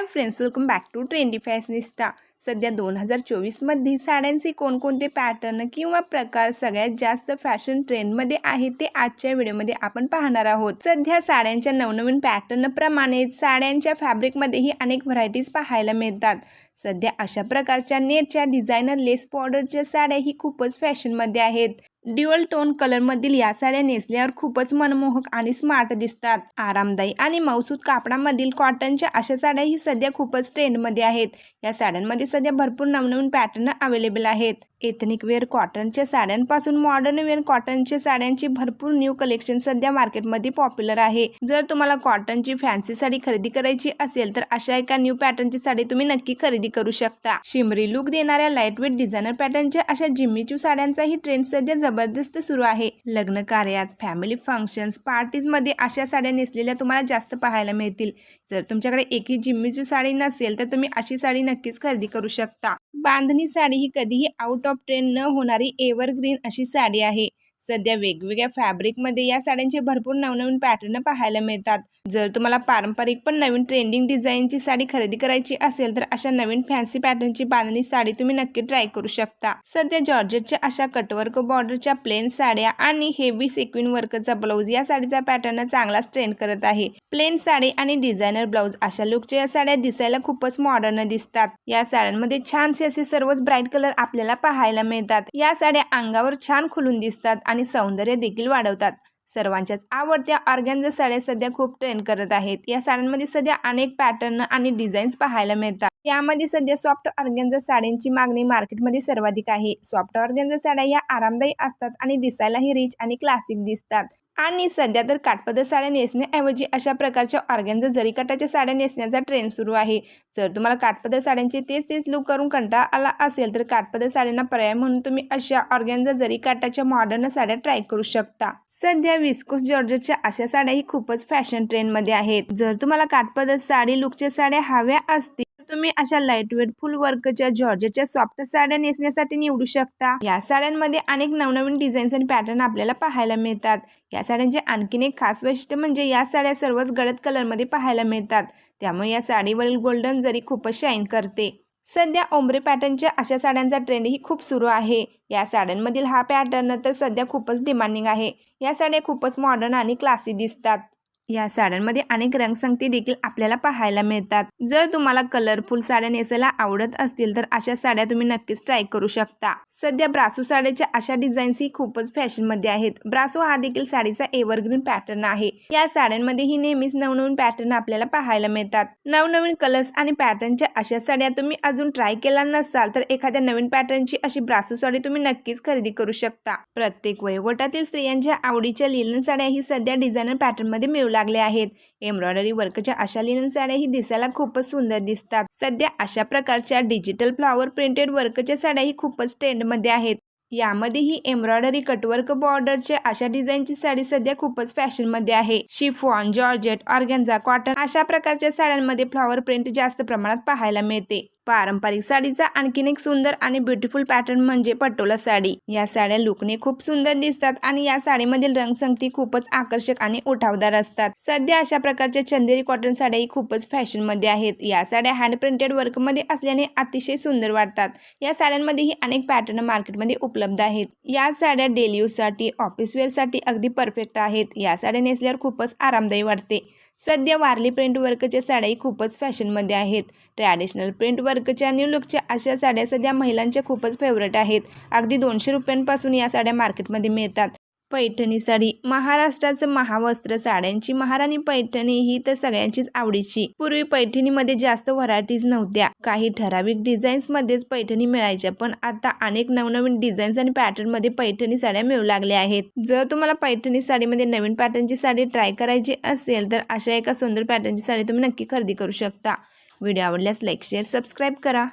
Hi friends welcome back to trendy fashionista सध्या दोन हजार चोवीसमध्ये साड्यांचे कोणकोणते पॅटर्न किंवा प्रकार सगळ्यात जास्त फॅशन ट्रेंडमध्ये आहेत ते आजच्या व्हिडिओमध्ये आपण पाहणार आहोत. सध्या साड्यांच्या नवनवीन पॅटर्नप्रमाणेच साड्यांच्या फॅब्रिकमध्येही अनेक व्हरायटीज पाहायला मिळतात. सध्या अशा प्रकारच्या नेटच्या डिझायनर लेस बॉर्डरच्या साड्या ही खूपच फॅशनमध्ये आहेत. ड्युअल टोन कलरमधील या साड्या नेसल्यावर खूपच मनमोहक आणि स्मार्ट दिसतात. आरामदायी आणि मौसूद कापडामधील कॉटनच्या अशा साड्या ही सध्या खूपच ट्रेंडमध्ये आहेत. या साड्यांमध्ये सध्या भरपूर नवनवीन पॅटर्न अवेलेबल आहेत. एथनिक वेअर कॉटनच्या साड्यांपासून मॉडर्न वेअर कॉटनच्या साड्यांची भरपूर न्यू कलेक्शन सध्या मार्केटमध्ये पॉप्युलर आहे. जर तुम्हाला कॉटनची फॅन्सी साडी खरेदी करायची असेल तर अशा एका न्यू पॅटर्नची साडी तुम्ही नक्की खरेदी करू शकता. शिमरी लुक देणाऱ्या लाइट वेट डिझायनर पॅटर्नच्या अशा जिम्मीचू साड्यांचाही ट्रेंड सध्या जबरदस्त सुरू आहे. लग्न कार्यात फॅमिली फंक्शन्स पार्टीजमध्ये अशा साड्या नेसलेल्या तुम्हाला जास्त पाहायला मिळतील. जर तुमच्याकडे एकही जिम्मीचू साडी नसेल तर तुम्ही अशी साडी नक्कीच खरेदी करू शकता. बांधणी साडी ही कधीही आउट ऑफ ट्रेंड न होणारी एव्हरग्रीन अशी साडी आहे. सध्या वेगवेगळ्या फॅब्रिकमध्ये या साड्यांचे भरपूर नवनवीन पॅटर्न पाहायला मिळतात. जर तुम्हाला पारंपरिक पण नवीन ट्रेंडिंग डिझाईनची साडी खरेदी करायची असेल तर अशा नवीन फॅन्सी पॅटर्नची बांधणी साडी तुम्ही नक्की ट्राय करू शकता. सध्या जॉर्जेटच्या अशा कटवर्क बॉर्डरच्या प्लेन साड्या आणि हेवी सिक्विन वर्कचा ब्लाऊज या साडीचा पॅटर्न चांगलाच ट्रेंड करत आहे. प्लेन साडी आणि डिझायनर ब्लाऊज अशा लुकच्या या साड्या दिसायला खूपच मॉडर्न दिसतात. या साड्यांमध्ये छानसे असे सर्वच ब्राईट कलर आपल्याला पाहायला मिळतात. या साड्या अंगावर छान खुलून दिसतात आणि सौंदर्य देखील वाढवतात. सर्वांच्याच आवडत्या ऑर्गॅन्झा साड्या सध्या खूप ट्रेंड करत आहेत. या साड्यांमध्ये सध्या अनेक पॅटर्न आणि डिझाईन्स पाहायला मिळतात. यामध्ये सध्या सॉफ्ट ऑर्गेन्झा साड्यांची मागणी मार्केटमध्ये सर्वाधिक आहे. सॉफ्ट ऑर्गेन्झा साड्या या आरामदायी असतात आणि दिसायलाही रिच आणि क्लासिक दिसतात. आणि सध्या तर काटपदर साड्या नेसण्याऐवजी अशा प्रकारच्या ऑर्गेन्झा जरीकाटाच्या साड्या नेसण्याचा ट्रेंड सुरू आहे. जर तुम्हाला काटपदर साड्यांचे तेच तेच लुक करून कंटाळा आला असेल तर काटपदर साड्यांना पर्याय म्हणून तुम्ही अशा ऑर्गेन्झा जरीकाटाच्या मॉडर्न साड्या ट्राय करू शकता. सध्या विस्कोस जॉर्जच्या अशा साड्या ही खूपच फॅशन ट्रेंडमध्ये आहेत. जर तुम्हाला काटपदर साडी लुकच्या साड्या हव्या असतील तुम्ही अशा लाइट वेट फुल वर्कच्या जॉर्जच्या सॉफ्ट साड्या नेसण्यासाठी निवडू शकता. या साड्यांमध्ये अनेक नवनवीन डिझाईन्स आणि पॅटर्न आपल्याला पाहायला मिळतात. या साड्यांचे आणखीन एक खास वैशिष्ट्य म्हणजे या साड्या सर्वच गडद कलरमध्ये पाहायला मिळतात. त्यामुळे या साडीवरील गोल्डन जरी खूपच शाईन करते. सध्या ओंबरे पॅटर्नच्या अशा साड्यांचा ट्रेंडही खूप सुरू आहे. या साड्यांमधील हा पॅटर्न तर सध्या खूपच डिमांडिंग आहे. या साड्या खूपच मॉडर्न आणि क्लासी दिसतात. या साड्यांमध्ये अनेक रंगसंगती देखील आपल्याला पाहायला मिळतात. जर तुम्हाला कलरफुल साड्या नेसायला आवडत असतील तर अशा साड्या तुम्ही नक्कीच ट्राय करू शकता. सध्या ब्रासो साड्याच्या अशा डिझाईन्स ही खूपच फॅशनमध्ये आहेत. ब्रासो हा देखील साडीचा एव्हरग्रीन पॅटर्न आहे. या साड्यांमध्ये ही नेहमीच नवनवीन पॅटर्न आपल्याला पाहायला मिळतात. नवनवीन कलर्स आणि पॅटर्नच्या अशा साड्या तुम्ही अजून ट्राय केला नसाल तर एखाद्या नवीन पॅटर्नची अशी ब्रासो साडी तुम्ही नक्कीच खरेदी करू शकता. प्रत्येक वयोगटातील स्त्रियांच्या आवडीच्या लिलन साड्या ही सध्या डिझायनर पॅटर्नमध्ये मिळवल्या लागले आहेत. एम्ब्रॉयडरी वर्कच्या अशा लिनन साड्याही दिसायला खूपच सुंदर दिसतात. सध्या अशा प्रकारच्या डिजिटल फ्लॉवर प्रिंटेड वर्कच्या साड्याही खूपच ट्रेंडमध्ये आहेत. यामध्येही एम्ब्रॉयडरी कटवर्क बॉर्डरच्या अशा डिझाईनची साडी सध्या खूपच फॅशनमध्ये आहे. शिफॉन जॉर्जेट ऑर्गेन्झा कॉटन अशा प्रकारच्या साड्यांमध्ये फ्लॉवर प्रिंट जास्त प्रमाणात पाहायला मिळते. पारंपरिक साडीचा आणखीन एक सुंदर आणि ब्युटिफुल पॅटर्न म्हणजे पटोला साडी. या साड्या लुकने खूप सुंदर दिसतात आणि या साडीमधील रंगसंगती खूपच आकर्षक आणि उठावदार असतात. सध्या अशा प्रकारच्या चंदेरी कॉटन साड्याही खूपच फॅशनमध्ये आहेत. या साड्या हँड प्रिंटेड वर्कमध्ये असल्याने अतिशय सुंदर वाटतात. या साड्यांमध्येही अनेक पॅटर्न मार्केटमध्ये उपलब्ध आहेत. या साड्या डेली यूजसाठी ऑफिस वेअरसाठी अगदी परफेक्ट आहेत. या साड्या नेसल्यावर खूपच आरामदायी वाटते. सध्या वारली प्रिंट वर्कच्या साड्याही खूपच फॅशनमध्ये आहेत. ट्रॅडिशनल प्रिंट वर्कच्या न्यू लुकच्या अशा साड्या सध्या महिलांच्या खूपच फेवरेट आहेत. अगदी दोनशे रुपयांपासून या साड्या मार्केटमध्ये मिळतात. पैठणी साडी. महाराष्ट्राचं महावस्त्र साड्यांची. महाराणी पैठणी ही तर सगळ्यांचीच आवडीची. पूर्वी पैठणीमध्ये जास्त व्हरायटीज नव्हत्या. काही ठराविक डिझाईन्स मध्येच पैठणी मिळायच्या पण आता अनेक नवनवीन डिझाईन्स आणि पॅटर्नमध्ये पैठणी साड्या मिळू लागल्या आहेत. जर तुम्हाला पैठणी साडीमध्ये नवीन पॅटर्नची साडी ट्राय करायची असेल तर अशा एका सुंदर पॅटर्नची साडी तुम्ही नक्की खरेदी करू शकता. व्हिडिओ आवडल्यास लाईक शेअर सबस्क्राईब करा.